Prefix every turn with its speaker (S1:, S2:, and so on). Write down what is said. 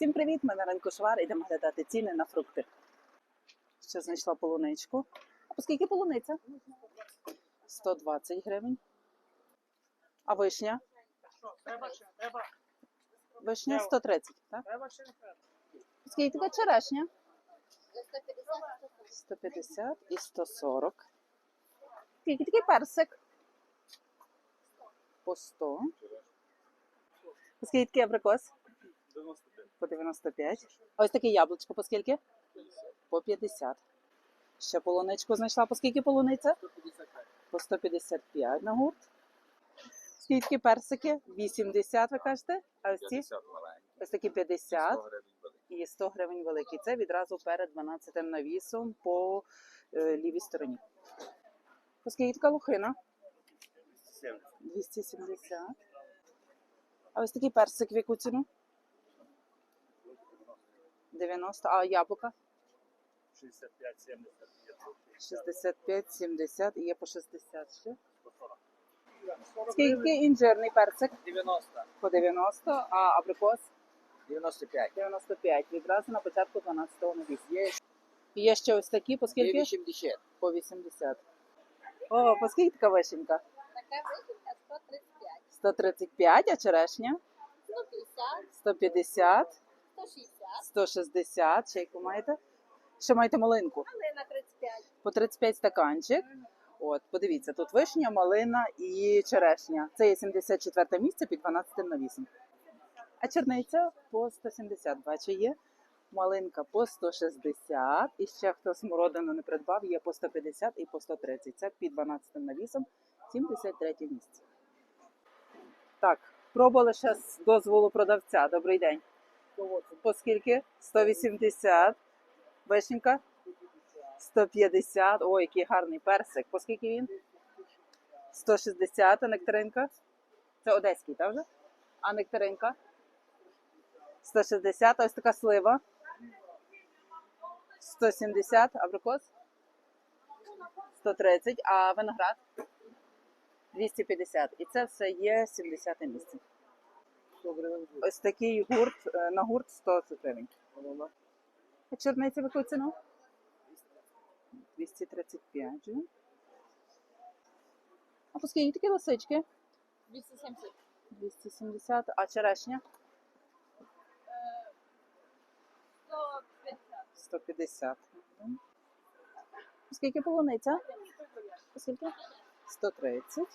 S1: Всім привіт! Ми на ринку Швар. Йдемо глядати ціни на фрукти. Ще знайшла полуничку. А скільки полуниця? 120 гривень. А вишня? Вишня 130, так? Скільки така черешня? 150 і 140. Скільки такий персик? По 100. Скільки такий абрикос?
S2: 95.
S1: По 95. А ось таке яблучко по скільки? По 50. Ще полуничку знайшла. По скільки полуниця?
S2: 155.
S1: По 155 на гурт. Скільки персики? 80, ви кажете? А ось ці? Ось такі 50
S3: 100 гривень великий.
S1: і 100 гривень великі. Це відразу перед 12 навісом по е, лівій стороні. По скільки така лухина? 270. А ось такий персик в яку ціну? 90. А яблука?
S2: 65, 70,
S1: 65, 70 і є по 60 ще.
S2: 140.
S1: Скільки інжирний персик?
S2: 90.
S1: По 90, а абрикос
S3: 95.
S1: 95. Відразу на початку 12 навісу. Є, є ще ось такі, по скільки?
S3: 80.
S1: По 80. О, по скільки така вишенька?
S4: Така вишенька 135,
S1: 135, а черешня?
S4: 150,
S1: 150,
S4: 160,
S1: 160. Ще яку маєте? Ще маєте малинку.
S4: малина 35.
S1: По 35 стаканчик. От, подивіться, тут вишня, малина і черешня. Це є 74 місце під 12 навісом. А черниця по 170, бачу, є. Малинка по 160. І ще хто смородину не придбав, є по 150 і по 130. Це під 12 навісом, 73 місце. Так, пробували ще з дозволу продавця. Добрий день. По скільки? 180. Вишенька? 150. Ой, який гарний персик. По скільки він? 160, а нектаринка? Це одеський, так вже? А нектаринка? 160, ось така слива. 170, абрикос? 130, а виноград? 250. І це все є 70 місце. Ось такий гурт, е, на гурт 100 гривень. А чорниці в яку ціну? 235 же. А по скільки такі лисички?
S4: 270.
S1: 270. А черешня?
S4: 150.
S1: 150. Мгм. Скільки полуниця? Скільки? 130.